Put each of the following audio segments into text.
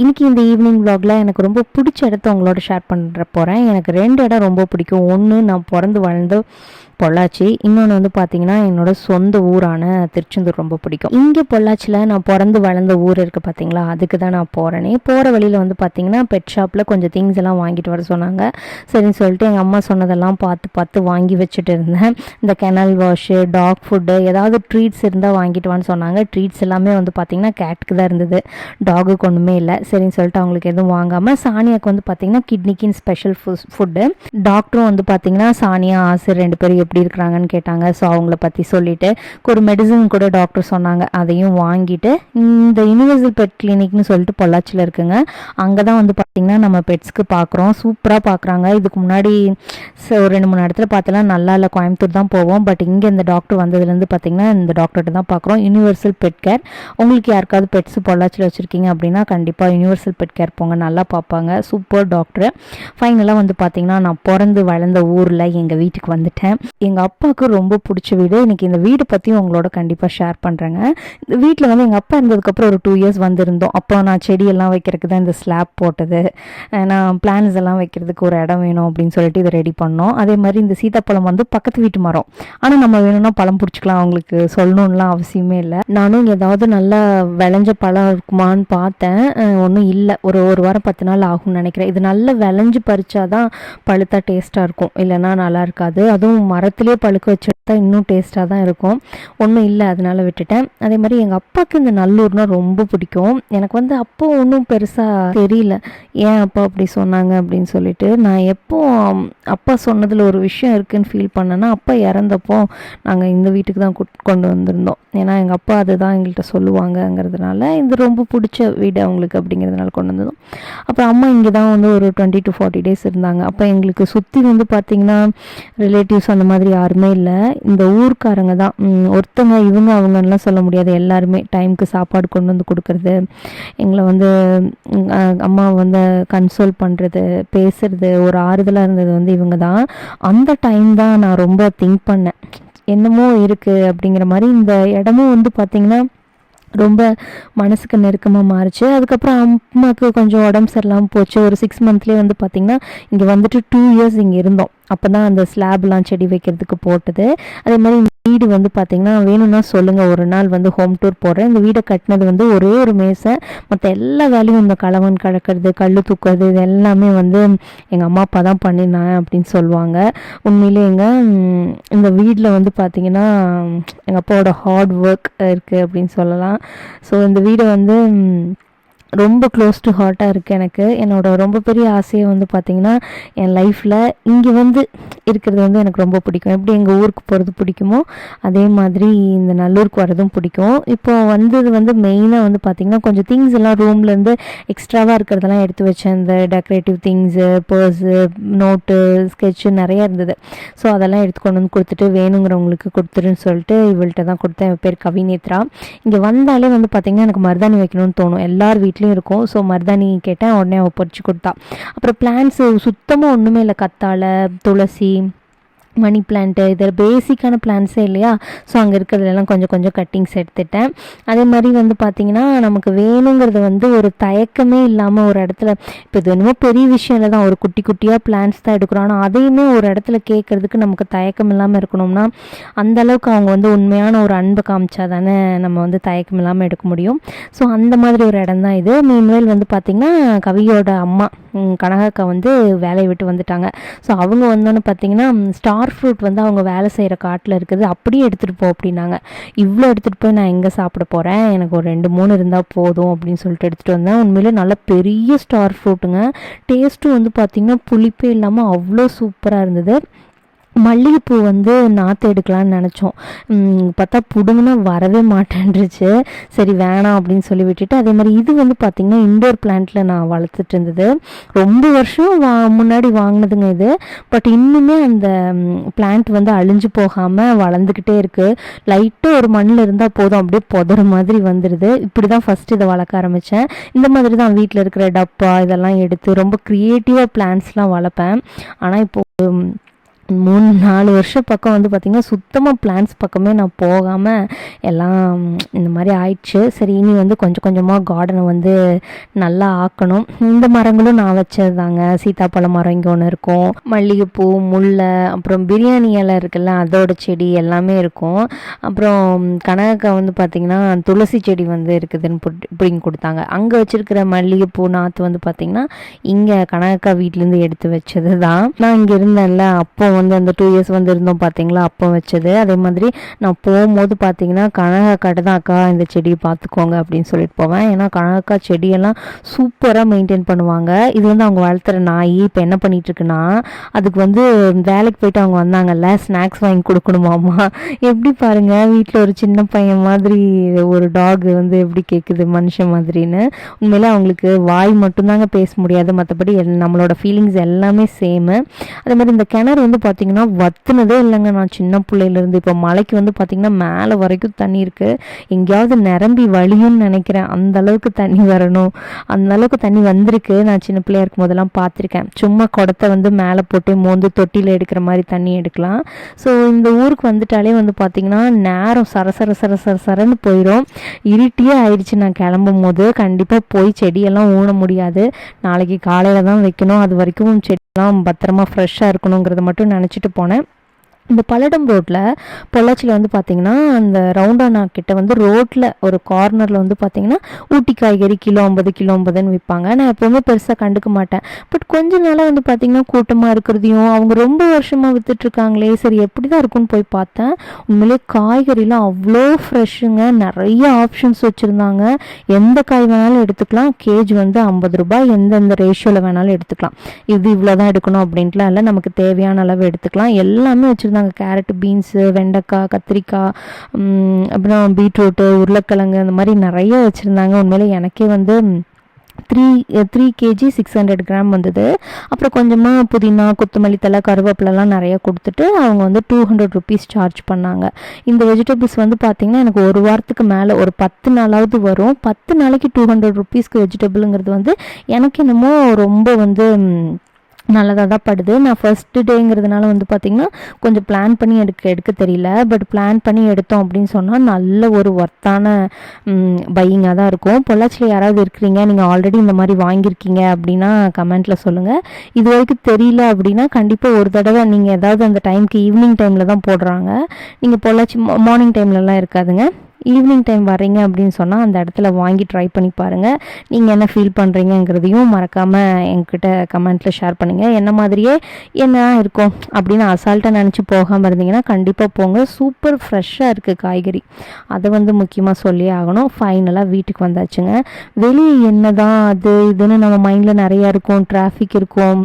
இன்றைக்கி இந்த ஈவினிங் வ்ளாகில் எனக்கு ரொம்ப பிடிச்ச இடத்த உங்களோட ஷேர் பண்ணுற போகிறேன் எனக்கு ரெண்டு இடம் ரொம்ப பிடிக்கும். ஒன்று நான் பிறந்து வளர்ந்து பொள்ளாச்சி. இன்னொன்று வந்து பார்த்தீங்கன்னா என்னோட சொந்த ஊரான திருச்செந்தூர் ரொம்ப பிடிக்கும். இங்கே பொள்ளாச்சியில் நான் பிறந்து வளர்ந்த ஊர் இருக்குது பார்த்தீங்களா அதுக்கு தான் நான் போகிறேனே போகிற வழியில் வந்து பார்த்தீங்கன்னா பெட் ஷாப்பில் கொஞ்சம் திங்ஸ் எல்லாம் வாங்கிட்டு வர சொன்னாங்க. சரின்னு சொல்லிட்டு எங்கள் அம்மா சொன்னதெல்லாம் பார்த்து பார்த்து வாங்கி வச்சுட்டு இருந்தேன். இந்த கெனல் வாஷு டாக் ஃபுட்டு ஏதாவது ட்ரீட்ஸ் இருந்தால் வாங்கிட்டு வான்னு சொன்னாங்க. ட்ரீட்ஸ் எல்லாமே வந்து பார்த்தீங்கன்னா கேட்டுக்கு தான் இருந்தது. டாகுக்கு ஒன்றுமே இல்லை. சரின்னு சொல்லிட்டு அவங்களுக்கு எதுவும் வாங்காமல் சானியாக்கு வந்து பார்த்தீங்கன்னா கிட்னிக்கின் ஸ்பெஷல் ஃபுட்டு டாக்டரும் வந்து பார்த்தீங்கன்னா சானியா ஆசிர் ரெண்டு பேரும் எப்படி இருக்கிறாங்கன்னு கேட்டாங்க. ஸோ அவங்கள பற்றி சொல்லிட்டு ஒரு மெடிசன் கூட டாக்டர் சொன்னாங்க. அதையும் வாங்கிட்டு இந்த யூனிவர்சல் பெட் கிளினிக்னு சொல்லிட்டு பொள்ளாச்சியில் இருக்குங்க. அங்கே தான் வந்து பார்த்தீங்கன்னா நம்ம பெட்ஸ்க்கு பார்க்குறோம் சூப்பராக பார்க்குறாங்க இதுக்கு முன்னாடி ஒரு ரெண்டு மூணு இடத்துல பார்த்தலாம் நல்லா இல்லை. கோயம்புத்தூர் தான் போவோம். பட் இங்கே இந்த டாக்டர் வந்ததுலேருந்து பார்த்தீங்கன்னா இந்த டாக்டர்கிட்ட தான் பார்க்குறோம் யூனிவர்சல் பெட் கேர் உங்களுக்கு யாருக்காவது பெட்ஸ் பொள்ளாச்சியில் வச்சுருக்கீங்க அப்படின்னா கண்டிப்பாக யூனிவர்சல் பெட் கேர் போங்க. நல்லா பார்ப்பாங்க சூப்பர் டாக்டர் ஃபைனலாக வந்து பார்த்தீங்கன்னா நான் பிறந்து வளர்ந்த ஊரில் எங்கள் வீட்டுக்கு வந்துட்டேன். எங்கள் அப்பாவுக்கு ரொம்ப பிடிச்ச வீடு. இன்றைக்கி இந்த வீடு பற்றியும் உங்களோட கண்டிப்பாக ஷேர் பண்ணுறேங்க இந்த வீட்டில் வந்து எங்கள் அப்பா இருந்ததுக்கப்புறம் ஒரு டூ இயர்ஸ் வந்திருந்தோம். அப்போ நான் செடியெல்லாம் வைக்கிறதுக்கு தான் இந்த ஸ்லாப் போட்டது. நான் பிளான்ஸ் எல்லாம் வைக்கிறதுக்கு ஒரு இடம் வேணும் அப்படின்னு சொல்லிட்டு இதை ரெடி பண்ணோம். அதே மாதிரி இந்த சீத்தாப்பழம் வந்து பக்கத்து வீட்டு மரம். ஆனால் நம்ம வேணும்னா பழம் பிடிச்சிக்கலாம். அவங்களுக்கு சொல்லணும்லாம் அவசியமே இல்லை. நானும் ஏதாவது நல்லா விளைஞ்ச பழம் இருக்குமான்னு பார்த்தேன். ஒன்றும் இல்லை. ஒரு ஒரு வாரம் பத்து நாள் ஆகும்னு நினைக்கிறேன். இது நல்லா விளைஞ்சு பறிச்சாதான் பழுத்தா டேஸ்ட்டாக இருக்கும். இல்லைன்னா நல்லா இருக்காது. அதுவும் மரத்துலேயே பழுக்க வச்சுட்டா இன்னும் டேஸ்ட்டாக தான் இருக்கும். ஒன்றும் இல்லை அதனால் விட்டுட்டேன். அதே மாதிரி எங்கள் அப்பாவுக்கு இந்த நல்லூர்னால் ரொம்ப பிடிக்கும். எனக்கு வந்து அப்போ ஒன்றும் பெருசாக தெரியல. ஏன் அப்பா அப்படி சொன்னாங்க? அப்படின்னு சொல்லிட்டு நான் எப்போ அப்பா சொன்னதில் ஒரு விஷயம் இருக்குதுன்னு ஃபீல் பண்ணேன்னா அப்பா இறந்தப்போ நாங்கள் இந்த வீட்டுக்கு தான் கொண்டு வந்திருந்தோம். ஏன்னா எங்கள் அப்பா அதுதான் எங்கள்கிட்ட சொல்லுவாங்கங்கிறதுனால இது ரொம்ப பிடிச்ச வீடு அவங்களுக்கு அப்படிங்கிறதுனால கொண்டு வந்ததும். அப்புறம் அம்மா இங்கே தான் வந்து ஒரு டுவெண்ட்டி டு ஃபார்ட்டி டேஸ் இருந்தாங்க. அப்போ எங்களுக்கு சுற்றி வந்து பார்த்திங்கன்னா ரிலேட்டிவ்ஸ் அந்த மாதிரி மாதிரி யாருமே இல்லை. இந்த ஊர்க்காரங்க தான். ஒருத்தங்க இவங்க அவங்கலாம் சொல்ல முடியாது. எல்லாருமே டைமுக்கு சாப்பாடு கொண்டு வந்து கொடுக்கறது எங்களை வந்து அம்மா வந்து கன்சோல் பண்ணுறது பேசுறது ஒரு ஆறுதலாக இருந்தது வந்து இவங்க தான். அந்த டைம் தான் நான் ரொம்ப திங்க் பண்ணேன். என்னமோ இருக்குது அப்படிங்கிற மாதிரி இந்த இடமும் வந்து பார்த்திங்கன்னா ரொம்ப மனசுக்கு நெருக்கமாக மாறுச்சு. அதுக்கப்புறம் அம்மாவுக்கு கொஞ்சம் உடம்பு சரியில்லாமல் போச்சு. ஒரு சிக்ஸ் மந்த்லேயே வந்து பார்த்திங்கன்னா இங்கே வந்துட்டு டூ இயர்ஸ் இங்கே இருந்தோம். அப்போ தான் அந்த ஸ்லாப்லாம் செடி வைக்கிறதுக்கு போட்டது. அதே மாதிரி வீடு வந்து பார்த்திங்கன்னா வேணும்னா சொல்லுங்கள் ஒரு நாள் வந்து ஹோம் டூர் போடுறேன் இந்த வீடை கட்டினது வந்து ஒரே ஒரு மேசை. மற்ற எல்லா வேலையும் இந்த கலவன் கலக்கிறது கல் தூக்குறது இது எல்லாமே வந்து எங்கள் அம்மா அப்பா தான் பண்ணினாங்க அப்படின்னு சொல்லுவாங்க. உண்மையிலே எங்கள் இந்த வீட்டில் வந்து பார்த்திங்கன்னா எங்கள் அப்பாவோட ஹார்ட் ஒர்க் இருக்குது அப்படின்னு சொல்லலாம். ஸோ இந்த வீடை வந்து ரொம்ப க்ளோஸ் டு ஹார்ட்டாக இருக்குது எனக்கு. என்னோட ரொம்ப பெரிய ஆசையை வந்து பார்த்திங்கன்னா என் லைஃப்பில் இங்கே வந்து இருக்கிறது வந்து எனக்கு ரொம்ப பிடிக்கும். எப்படி எங்கள் ஊருக்கு போகிறது பிடிக்குமோ அதே மாதிரி இந்த நல்லூருக்கு வரதும் பிடிக்கும். இப்போ வந்தது வந்து மெயினாக வந்து பார்த்திங்கன்னா கொஞ்சம் திங்ஸ் எல்லாம் ரூம்லேருந்து எக்ஸ்ட்ராவாக இருக்கிறதெல்லாம் எடுத்து வச்சேன். இந்த decorative things purse note sketch நிறைய இருந்தது. ஸோ அதெல்லாம் எடுத்து கொண்டு வந்து கொடுத்துட்டு வேணுங்கிறவங்களுக்கு கொடுத்துருன்னு சொல்லிட்டு இவள்கிட்ட தான் கொடுத்தேன். என் பேர் கவிநேத்ரா. இங்கே வந்தாலே வந்து பார்த்திங்கன்னா எனக்கு மருதாணி வைக்கணும்னு தோணும். எல்லார் வீட்லேயும் இருக்கும். ஸோ மருதாணி கேட்டேன் உடனே அவள் பொறிச்சு கொடுத்தா. அப்புறம் பிளான்ஸு சுத்தமாக ஒன்றுமே இல்லை. கத்தாழை துளசி மணி பிளான்ட்டு இதில் பேசிக்கான பிளான்ஸே இல்லையா? ஸோ அங்கே இருக்கிறதுலாம் கொஞ்சம் கொஞ்சம் கட்டிங்ஸ் எடுத்துட்டேன். அதே மாதிரி வந்து பார்த்திங்கன்னா நமக்கு வேணுங்கிறது வந்து ஒரு தயக்கமே இல்லாமல் ஒரு இடத்துல இப்போ இது என்னமோ பெரிய விஷயம் இல்லை தான் ஒரு குட்டி குட்டியாக பிளான்ஸ் தான் எடுக்கிறோம். ஆனால் அதையுமே ஒரு இடத்துல கேட்குறதுக்கு நமக்கு தயக்கம் இல்லாமல் இருக்கணும்னா அந்த அளவுக்கு அவங்க வந்து உண்மையான ஒரு அன்பை காமிச்சா தானே நம்ம வந்து தயக்கம் இல்லாமல் எடுக்க முடியும். ஸோ அந்த மாதிரி ஒரு இடம் தான் இது. மீன்வேல் வந்து பார்த்திங்கன்னா கவியோட அம்மா கனகாக்கா வந்து வேலையை விட்டு வந்துட்டாங்க. ஸோ அவங்க வந்தோன்னு பார்த்தீங்கன்னா ஸ்டார் ஸ்டார் ஃப்ரூட் வந்து அவங்க வேலை செய்கிற காட்டில் இருக்குது. அப்படியே எடுத்துகிட்டு போ அப்படின்னாங்க. இவ்வளோ எடுத்துகிட்டு போய் நான் எங்கே சாப்பிட போகிறேன் எனக்கு ஒரு ரெண்டு மூணு இருந்தால் போதும் அப்படின்னு சொல்லிட்டு எடுத்துகிட்டு வந்தேன். உண்மையிலே நல்ல பெரிய ஸ்டார் ஃப்ரூட்டுங்க டேஸ்ட்டும் வந்து பார்த்திங்கன்னா புளிப்பே இல்லாமல் அவ்வளோ சூப்பராக இருந்தது. மல்லிகைப்பூ வந்து நாற்று எடுக்கலாம்னு நினச்சோம். பார்த்தா புடுங்கன்னா வரவே மாட்டேன்ருச்சு சரி வேணாம் அப்படின்னு சொல்லி விட்டுட்டு அதே மாதிரி இது வந்து பார்த்திங்கன்னா இண்டோர் பிளான்ட்டில் நான் வளர்த்துட்டு இருந்தது. ரொம்ப வருஷம் வா முன்னாடி வாங்கினதுங்க இது. பட் இன்னுமே அந்த பிளான்ட் வந்து அழிஞ்சு போகாமல் வளர்ந்துக்கிட்டே இருக்குது லைட்டாக ஒரு மண்ணில் இருந்தால் போதும். அப்படியே புதற மாதிரி வந்துடுது இப்படி தான் ஃபஸ்ட்டு இதை வளர்க்க ஆரம்பித்தேன் இந்த மாதிரி தான் வீட்டில் இருக்கிற டப்பா இதெல்லாம் எடுத்து ரொம்ப க்ரியேட்டிவாக பிளான்ஸ்லாம் வளர்ப்பேன். ஆனால் இப்போ மூணு நாலு வருஷம் பக்கம் வந்து பார்த்திங்கன்னா சுத்தமாக பிளான்ஸ் பக்கமே நான் போகாமல் எல்லாம் இந்த மாதிரி ஆயிடுச்சு. சரி இனி வந்து கொஞ்சம் கொஞ்சமாக கார்டனை வந்து நல்லா ஆக்கணும். இந்த மரங்களும் நான் வச்சது தாங்க சீத்தாப்பழ மரம் இங்கே ஒன்று இருக்கும். மல்லிகைப்பூ முல்லை அப்புறம் பிரியாணி இலை இருக்குல்ல அதோட செடி எல்லாமே இருக்கும். அப்புறம் கனகக்கா வந்து பார்த்திங்கன்னா துளசி செடி வந்து இருக்குதுன்னு பிடிங்கி கொடுத்தாங்க. அங்கே வச்சுருக்கிற மல்லிகைப்பூ நாற்று வந்து பார்த்திங்கன்னா இங்கே கனகக்கா வீட்டிலேருந்து எடுத்து வச்சது தான் நான் இங்கே இருந்தேன்ல அப்போ வந்து அந்த டூ இயர்ஸ் வந்து இருந்தோம் பார்த்தீங்களா அப்போ வச்சது. அதே மாதிரி நான் போகும்போது பார்த்தீங்கன்னா கனகக்காட்டு தான் அக்கா இந்த செடியை பார்த்துக்கோங்க அப்படின்னு சொல்லிட்டு போவேன். ஏன்னா கனகாக்கா செடியெல்லாம் சூப்பராக மெயின்டைன் பண்ணுவாங்க. இது வந்து அவங்க வளர்த்துற நாய். இப்போ என்ன பண்ணிகிட்ருக்குன்னா அதுக்கு வந்து வேலைக்கு போயிட்டு அவங்க வந்தாங்கல்ல ஸ்நாக்ஸ் வாங்கி கொடுக்கணுமாம்மா. எப்படி பாருங்கள் வீட்டில் ஒரு சின்ன பையன் மாதிரி ஒரு டாக் வந்து எப்படி கேட்குது மனுஷன் மாதிரின்னு. உண்மையில அவங்களுக்கு வாய் மட்டும்தாங்க பேச முடியாது. மற்றபடி நம்மளோட ஃபீலிங்ஸ் எல்லாமே சேமு அதே மாதிரி இந்த கிணறு வந்து பார்த்திங்கன்னா வத்துனதே இல்லைங்க. நான் சின்ன பிள்ளையிலேருந்து இப்போ மலைக்கு வந்து பார்த்திங்கன்னா மேலே வரைக்கும் தண்ணி இருக்குது எங்கேயாவது நிரம்பி வழியும்னு நினைக்கிறேன். அந்த அளவுக்கு தண்ணி வரணும். அந்த அளவுக்கு தண்ணி வந்திருக்கு. நான் சின்ன பிள்ளையா இருக்கும் போதெல்லாம் பார்த்துருக்கேன் சும்மா குடத்தை வந்து மேலே போட்டு மோந்து தொட்டியில் எடுக்கிற மாதிரி தண்ணி எடுக்கலாம். ஸோ இந்த ஊருக்கு வந்துட்டாலே வந்து பார்த்திங்கன்னா நேரம் சரசர சர சர சரன்னு போயிடும் இருட்டியே ஆயிடுச்சு நான் கிளம்பும் போது கண்டிப்பாக போய் செடியெல்லாம் ஊன முடியாது. நாளைக்கு காலையில் தான் வைக்கணும். அது வரைக்கும் செடி தான் பத்திரமா ஃப்ரெஷ்ஷாக இருக்கணுங்கிறத மட்டும் நினச்சிட்டு போனேன். இந்த பல்லடம் ரோட்டில் பொள்ளாச்சியில் வந்து பார்த்திங்கன்னா அந்த ரவுண்டானா கிட்ட வந்து ரோட்டில் ஒரு கார்னரில் வந்து பார்த்திங்கன்னா ஊட்டி காய்கறி கிலோ ஐம்பது கிலோ ஐம்பதுன்னு விற்பாங்க நான் எப்போவுமே பெருசாக கண்டுக்க மாட்டேன். பட் கொஞ்ச நாளாக வந்து பார்த்திங்கன்னா கூட்டமாக இருக்கிறதையும் அவங்க ரொம்ப வருஷமாக விற்றுட்ருக்காங்களே சரி எப்படி தான் இருக்குன்னு போய் பார்த்தேன். உண்மையிலே காய்கறிலாம் அவ்வளோ ஃப்ரெஷ்ஷுங்க நிறைய ஆப்ஷன்ஸ் வச்சுருந்தாங்க. எந்த காய் வேணாலும் எடுத்துக்கலாம். கேஜ் வந்து ஐம்பது ரூபாய். எந்தெந்த ரேஷியோவில் வேணாலும் எடுத்துக்கலாம். இது இவ்வளோ தான் எடுக்கணும் அப்படின்ட்டுலாம் இல்லை. நமக்கு தேவையான அளவு எடுத்துக்கலாம். எல்லாமே வச்சுருந்தாங்க. நாங்கள் கேரட்டு பீன்ஸு வெண்டைக்காய் கத்திரிக்காய் அப்புறம் பீட்ரூட்டு உருளைக்கிழங்கு அந்த மாதிரி நிறைய வச்சுருந்தாங்க. உண்மையில் எனக்கே வந்து three three KG six hundred gram வந்தது. அப்புறம் கொஞ்சமாக புதினா கொத்தமல்லி தலை கருவேப்பிலலாம் நிறைய கொடுத்துட்டு அவங்க வந்து டூ ஹண்ட்ரட் ருபீஸ் சார்ஜ் பண்ணாங்க. இந்த வெஜிடபிள்ஸ் வந்து பார்த்திங்கன்னா எனக்கு ஒரு வாரத்துக்கு மேலே ஒரு பத்து நாளாவது வரும். பத்து நாளைக்கு டூ ஹண்ட்ரட் ருபீஸ்க்கு வெஜிடபிளுங்கிறது வந்து எனக்கு என்னமோ ரொம்ப வந்து நல்லதாக தான் படுது நான் ஃபஸ்ட்டு டேங்கிறதுனால வந்து பார்த்திங்கன்னா கொஞ்சம் பிளான் பண்ணி எடுக்க எடுக்க தெரியல. பட் பிளான் பண்ணி எடுத்தோம் அப்படின்னு சொன்னால் நல்ல ஒரு ஒர்த்தான பையிங்காக தான் இருக்கும். பொள்ளாச்சியில் யாராவது இருக்கிறீங்க நீங்கள் ஆல்ரெடி இந்த மாதிரி வாங்கியிருக்கீங்க அப்படின்னா கமெண்ட்டில் சொல்லுங்கள் இது வரைக்கும் தெரியல அப்படின்னா கண்டிப்பாக ஒரு தடவை நீங்கள் ஏதாவது அந்த டைமுக்கு ஈவினிங் டைமில் தான் போடுறாங்க. நீங்கள் பொள்ளாச்சி மார்னிங் டைம்லலாம் இருக்காதுங்க. ஈவினிங் டைம் வரீங்க அப்படின்னு சொன்னால் அந்த இடத்துல வாங்கி ட்ரை பண்ணி பாருங்கள் நீங்கள் என்ன ஃபீல் பண்ணுறீங்கிறதையும் மறக்காமல் என்கிட்ட கமெண்ட்டில் ஷேர் பண்ணுங்கள் என்ன மாதிரியே என்ன இருக்கும் அப்படின்னு அசால்ட்டாக நினச்சி போகாமல் இருந்தீங்கன்னா கண்டிப்பாக போங்க. சூப்பர் ஃப்ரெஷ்ஷாக இருக்குது காய்கறி. அதை வந்து முக்கியமாக சொல்லி ஆகணும். ஃபைனலாக வீட்டுக்கு வந்தாச்சுங்க. வெளியே என்ன தான் அது இதுன்னு நம்ம மைண்டில் நிறையா இருக்கும். டிராஃபிக் இருக்கும்.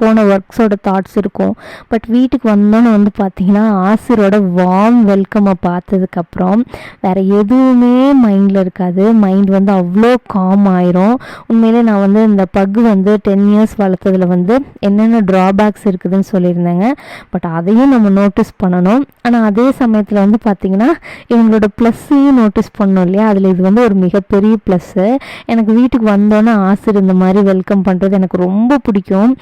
போன ஒர்க்ஸோட தாட்ஸ் இருக்கும். பட் வீட்டுக்கு வந்தோன்னு வந்து பார்த்தீங்கன்னா ஆசிரோட வார்ம் வெல்கம்மை பார்த்ததுக்கப்புறம் வேறு எதுவுமே மைண்டில் இருக்காது. மைண்ட் வந்து அவ்வளோ காம் ஆயிரும். உண்மையிலே நான் வந்து இந்த பக் வந்து டென் இயர்ஸ் வளர்த்ததில் வந்து என்னென்ன ட்ராபேக்ஸ் இருக்குதுன்னு சொல்லியிருந்தேங்க. பட் அதையும் நம்ம நோட்டீஸ் பண்ணணும். ஆனால் அதே சமயத்தில் வந்து பார்த்திங்கன்னா இவங்களோட ப்ளஸ்ஸையும் நோட்டீஸ் பண்ணோம் இல்லையா? அதில் இது வந்து ஒரு மிகப்பெரிய ப்ளஸ்ஸு எனக்கு வீட்டுக்கு வந்தோன்னே ஆசிர் இந்த மாதிரி வெல்கம் பண்ணுறது எனக்கு ரொம்ப பிடிக்கும்.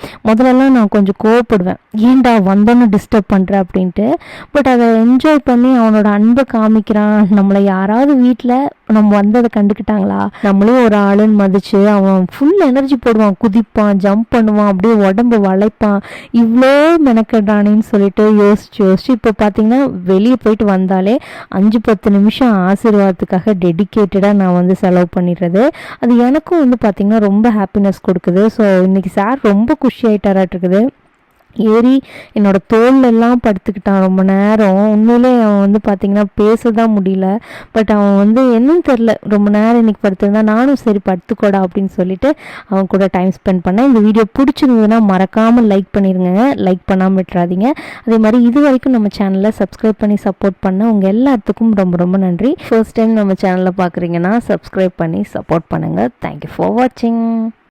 முதல்லலாம் நான் கொஞ்சம் கோவப்படுவேன். ஏன்டா வந்தோன்னு டிஸ்டர்ப் பண்ணுற அப்படின்ட்டு. பட் அதை என்ஜாய் பண்ணி அவனோட அன்பை காமிக்கிறான். நம்மளை யாராவது வீட்டில் நம்ம வந்ததை கண்டுக்கிட்டாங்களா? நம்மளும் ஒரு ஆளுன்னு மதிச்சு அவன் ஃபுல் எனர்ஜி போடுவான். குதிப்பான் ஜம்ப் பண்ணுவான் அப்படியே உடம்பு வளைப்பான். இவ்வளோ மெனக்கெடுறானேன்னு சொல்லிட்டு யோசிச்சு யோசிச்சு இப்போ பார்த்தீங்கன்னா வெளியே போயிட்டு வந்தாலே அஞ்சு பத்து நிமிஷம் ஆசீர்வாதத்துக்காக டெடிக்கேட்டடாக நான் வந்து செலவு பண்ணிடுறது. அது எனக்கும் வந்து பார்த்திங்கன்னா ரொம்ப ஹாப்பினஸ் கொடுக்குது. ஸோ இன்றைக்கி சார் ரொம்ப குஷி ஆகிட்டாராட்டிருக்குது ஏறி என்னோட தோல்லெல்லாம் படுத்துக்கிட்டான் ரொம்ப நேரம். உண்மையிலே அவன் வந்து பார்த்திங்கன்னா பேச தான் முடியல. பட் அவன் வந்து என்னன்னு தெரில ரொம்ப நேரம் இன்னைக்கு படுத்திருந்தா நானும் சரி படுத்துக்கோடா அப்படின்னு சொல்லிட்டு அவன் கூட டைம் ஸ்பெண்ட் பண்ணேன். இந்த வீடியோ பிடிச்சிருந்ததுன்னா மறக்காமல் லைக் பண்ணிடுங்க லைக் பண்ணாமல் விட்டுறாதீங்க. அதே மாதிரி இது வரைக்கும் நம்ம சேனலை சப்ஸ்கிரைப் பண்ணி சப்போர்ட் பண்ண உங்கள் எல்லாத்துக்கும் ரொம்ப ரொம்ப நன்றி. ஃபர்ஸ்ட் டைம் நம்ம சேனலில் பார்க்குறீங்கன்னா சப்ஸ்கிரைப் பண்ணி சப்போர்ட் பண்ணுங்கள் தேங்க்யூ ஃபார் வாட்சிங்